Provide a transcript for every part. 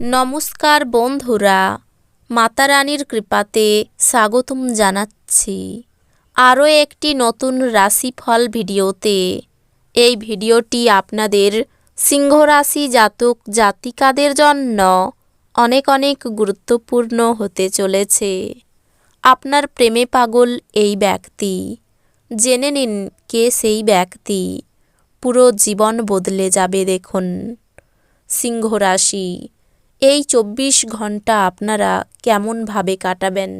নমস্কার বন্ধুরা, মাতারানীর কৃপাতে স্বাগতম জানাচ্ছি। আরও একটি নতুন রাশিফল ভিডিওতে। এই ভিডিওটি আপনাদের সিংহ রাশি জাতক জাতিকাদের জন্য অনেক অনেক গুরুত্বপূর্ণ হতে চলেছে। আপনার প্রেমে পাগল এই ব্যক্তি। জেনে নিন কে সেই ব্যক্তি। পুরো জীবন বদলে যাবে দেখুন। সিংহ রাশি এই চব্বিশ ঘণ্টা আপনারা কেমনভাবে কাটাবেন?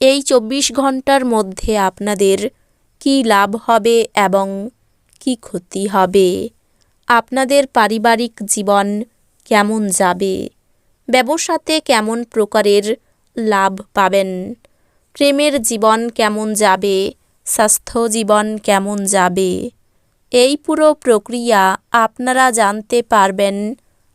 এই চব্বিশ ঘণ্টার মধ্যে আপনাদের কি লাভ হবে এবং কি ক্ষতি হবে? আপনাদের পারিবারিক জীবন কেমন যাবে? ব্যবসাতে কেমন প্রকারের লাভ পাবেন? প্রেমের জীবন কেমন যাবে? স্বাস্থ্য জীবন কেমন যাবে? এই পুরো প্রক্রিয়া আপনারা জানতে পারবেন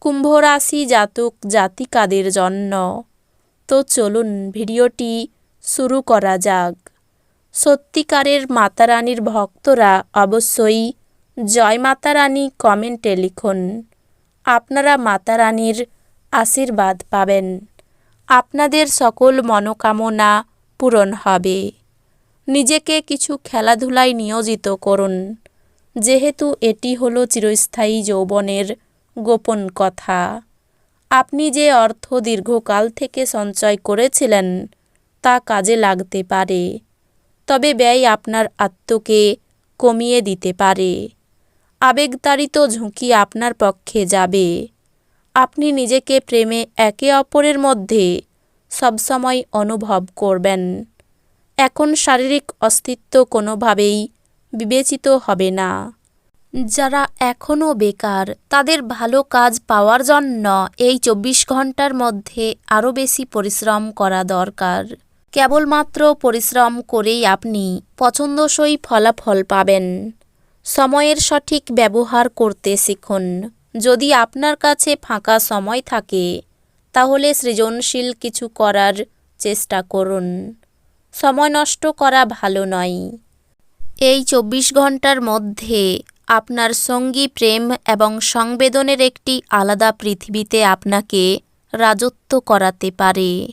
কুম্ভ রাশি জাতক জাতিকাদের জন্য। তো চলুন ভিডিওটি শুরু করা যাক। সত্যিকারের মাতারানীর ভক্তরা অবশ্যই জয় মাতারানী কমেন্টে লিখুন। আপনারা মাতারানীর আশীর্বাদ পাবেন। আপনাদের সকল মনোকামনা পূরণ হবে। নিজেকে কিছু খেলাধুলায় নিয়োজিত করুন। যেহেতু এটি হলো চিরস্থায়ী যৌবনের গোপন কথা। আপনি যে অর্থ দীর্ঘকাল থেকে সঞ্চয় করেছিলেন, তা কাজে লাগতে পারে। তবে ব্যয় আপনার আত্মকে কমিয়ে দিতে পারে। আবেগতাড়িত ঝুঁকি আপনার পক্ষে যাবে। আপনি নিজেকে প্রেমে একে অপরের মধ্যে সবসময় অনুভব করবেন। এখন শারীরিক অস্তিত্ব কোনোভাবেই বিবেচিত হবে না। যারা এখনও বেকার, তাদের ভালো কাজ পাওয়ার জন্য এই চব্বিশ ঘণ্টার মধ্যে আরও বেশি পরিশ্রম করা দরকার। কেবলমাত্র পরিশ্রম করেই আপনি পছন্দসই ফলাফল পাবেন। সময়ের সঠিক ব্যবহার করতে শিখুন। যদি আপনার কাছে ফাঁকা সময় থাকে, তাহলে সৃজনশীল কিছু করার চেষ্টা করুন। সময় নষ্ট করা ভালো নয়। এই চব্বিশ ঘণ্টার মধ্যে আপনার সঙ্গী প্রেম এবং সংবেদনের একটি আলাদা পৃথিবীতে আপনাকে রাজত্ব করাতে পারে।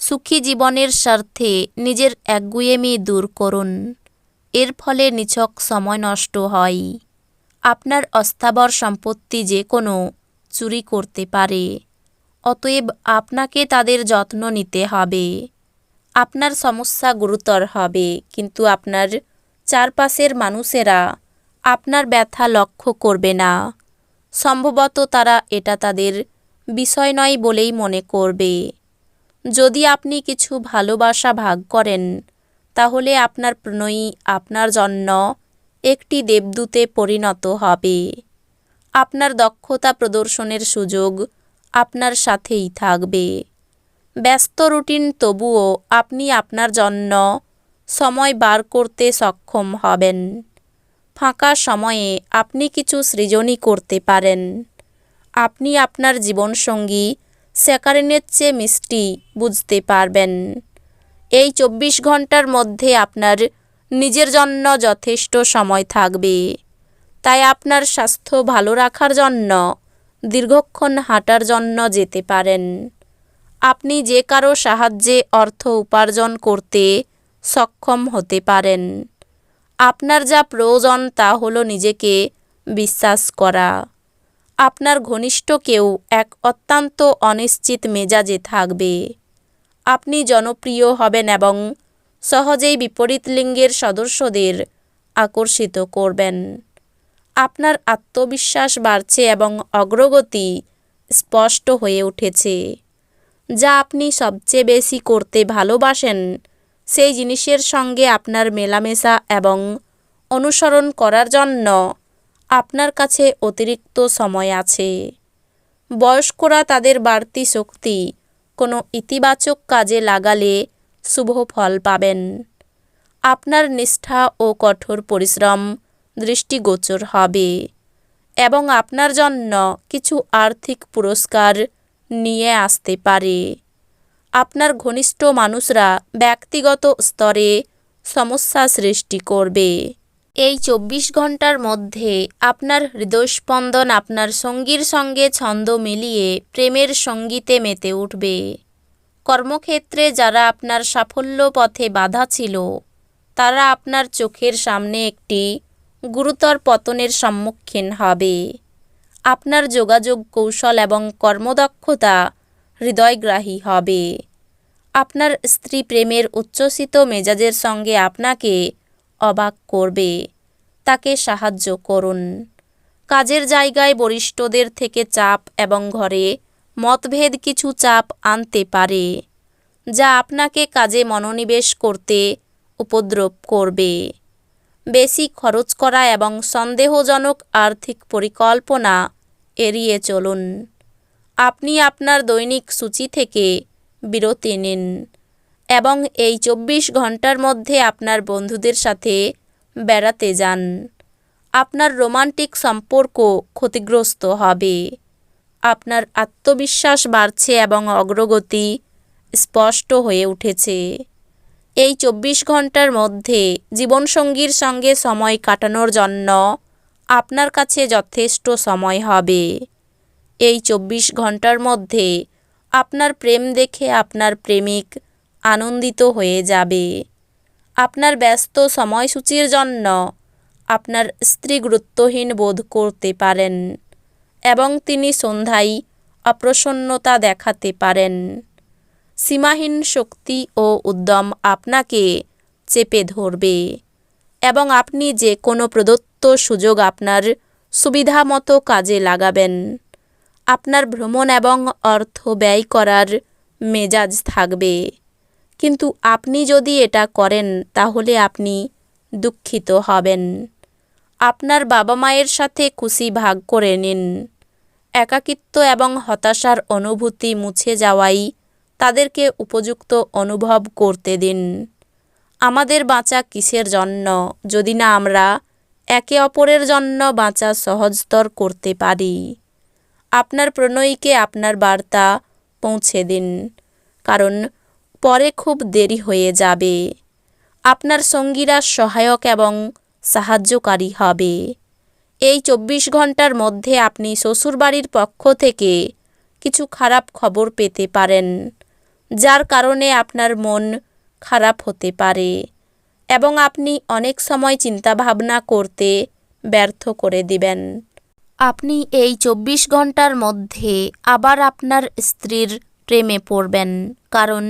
সুখী জীবনের স্বার্থে নিজের একগুয়েমি দূর করুন। এর ফলে নিছক সময় নষ্ট হয়। আপনার অস্থাবর সম্পত্তি যে কোনো চুরি করতে পারে। অতএব আপনাকে তাদের যত্ন নিতে হবে। আপনার সমস্যা গুরুতর হবে, কিন্তু আপনার চারপাশের মানুষেরা আপনার ব্যথা লক্ষ্য করবে না। সম্ভবত তারা এটা তাদের বিষয় নয় বলেই মনে করবে। যদি আপনি কিছু ভালোবাসা ভাগ করেন, তাহলে আপনার প্রণয়ী আপনার জন্য একটি দেবদূতে পরিণত হবে। আপনার দক্ষতা প্রদর্শনের সুযোগ আপনার সাথেই থাকবে। ব্যস্ত রুটিন তবুও আপনি আপনার জন্য সময় বার করতে সক্ষম হবেন। ফাঁকা সময়ে আপনি কিছু সৃজনই করতে পারেন। আপনি আপনার জীবনসঙ্গী স্যাকারিনের চেয়ে মিষ্টি বুঝতে পারবেন। এই চব্বিশ ঘণ্টার মধ্যে আপনার নিজের জন্য যথেষ্ট সময় থাকবে। তাই আপনার স্বাস্থ্য ভালো রাখার জন্য, দীর্ঘক্ষণ হাঁটার জন্য যেতে পারেন। আপনি যে কারও সাহায্যে অর্থ উপার্জন করতে সক্ষম হতে পারেন। আপনার যা প্রয়োজন তা হলো নিজেকে বিশ্বাস করা। আপনার ঘনিষ্ঠ কেউ এক অত্যন্ত অনিশ্চিত মেজাজে থাকবে। আপনি জনপ্রিয় হবেন এবং সহজেই বিপরীত লিঙ্গের সদস্যদের আকর্ষিত করবেন। আপনার আত্মবিশ্বাস বাড়ছে এবং অগ্রগতি স্পষ্ট হয়ে উঠেছে। যা আপনি সবচেয়ে বেশি করতে ভালোবাসেন সেই জিনিসের সঙ্গে আপনার মেলামেশা এবং অনুসরণ করার জন্য আপনার কাছে অতিরিক্ত সময় আছে। বয়স্করা তাদের বাড়তি শক্তি কোনো ইতিবাচক কাজে লাগালে শুভ ফল পাবেন। আপনার নিষ্ঠা ও কঠোর পরিশ্রম দৃষ্টিগোচর হবে এবং আপনার জন্য কিছু আর্থিক পুরস্কার নিয়ে আসতে পারে। আপনার ঘনিষ্ঠ মানুষরা ব্যক্তিগত স্তরে সমস্যা সৃষ্টি করবে। এই চব্বিশ ঘণ্টার মধ্যে আপনার হৃদয়স্পন্দন আপনার সঙ্গীর সঙ্গে ছন্দ মিলিয়ে প্রেমের সঙ্গীতে মেতে উঠবে। কর্মক্ষেত্রে যারা আপনার সাফল্য পথে বাধা ছিল, তারা আপনার চোখের সামনে একটি গুরুতর পতনের সম্মুখীন হবে। আপনার যোগাযোগ কৌশল এবং কর্মদক্ষতা হৃদয়গ্রাহী হবে। আপনার স্ত্রী প্রেমের উচ্ছ্বসিত মেজাজের সঙ্গে আপনাকে অবাক করবে। তাকে সাহায্য করুন। কাজের জায়গায় বরিষ্ঠদের থেকে চাপ এবং ঘরে মতভেদ কিছু চাপ আনতে পারে, যা আপনাকে কাজে মনোনিবেশ করতে উপদ্রব করবে। বেশি খরচ করা এবং সন্দেহজনক আর্থিক পরিকল্পনা এড়িয়ে চলুন। আপনি আপনার দৈনিক সূচি থেকে বিরতি নিন এবং এই চব্বিশ ঘণ্টার মধ্যে আপনার বন্ধুদের সাথে বেড়াতে যান। আপনার রোমান্টিক সম্পর্ক ক্ষতিগ্রস্ত হবে। আপনার আত্মবিশ্বাস বাড়ছে এবং অগ্রগতি স্পষ্ট হয়ে উঠেছে। এই চব্বিশ ঘণ্টার মধ্যে জীবনসঙ্গীর সঙ্গে সময় কাটানোর জন্য আপনার কাছে যথেষ্ট সময় হবে। এই চব্বিশ ঘণ্টার মধ্যে আপনার প্রেম দেখে আপনার প্রেমিক আনন্দিত হয়ে যাবে। আপনার ব্যস্ত সময়সূচির জন্য আপনার স্ত্রী গুরুত্বহীন বোধ করতে পারেন এবং তিনি সন্ধ্যায় অপ্রসন্নতা দেখাতে পারেন। সীমাহীন শক্তি ও উদ্যম আপনাকে চেপে ধরবে এবং আপনি যে কোনো প্রদত্ত সুযোগ আপনার সুবিধা মতো কাজে লাগাবেন। আপনার ভ্রমণ এবং অর্থ ব্যয় করার মেজাজ থাকবে। কিন্তু আপনি যদি এটা করেন, তাহলে আপনি দুঃখিত হবেন। আপনার বাবা মায়ের সাথে খুশি ভাগ করে নিন। একাকিত্ব এবং হতাশার অনুভূতি মুছে যাওয়াই তাদেরকে উপযুক্ত অনুভব করতে দিন। আমাদের বাঁচা কিসের জন্য? যদি না আমরা একে অপরের জন্য বাঁচা সহজতর করতে পারি। আপনার প্রণয়ীকে আপনার বার্তা পৌঁছে দিন, কারণ পরে খুব দেরি হয়ে যাবে। আপনার সঙ্গীরা সহায়ক এবং সাহায্যকারী হবে। এই চব্বিশ ঘণ্টার মধ্যে আপনি শ্বশুরবাড়ির পক্ষ থেকে কিছু খারাপ খবর পেতে পারেন, যার কারণে আপনার মন খারাপ হতে পারে এবং আপনি অনেক সময় চিন্তাভাবনা করতে ব্যর্থ করে দিবেন। আপনি এই চব্বিশ ঘণ্টার মধ্যে আবার আপনার স্ত্রীর প্রেমে পড়বেন, কারণ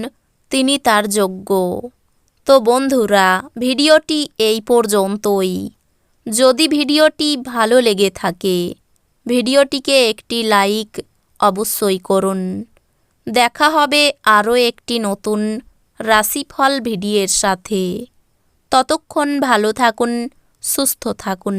তিনি তার যোগ্য। তো বন্ধুরা, ভিডিওটি এই পর্যন্তই। যদি ভিডিওটি ভালো লেগে থাকে, ভিডিওটিকে একটি লাইক অবশ্যই করুন। দেখা হবে আরও একটি নতুন রাশিফল ভিডিওর সাথে। ততক্ষণ ভালো থাকুন, সুস্থ থাকুন।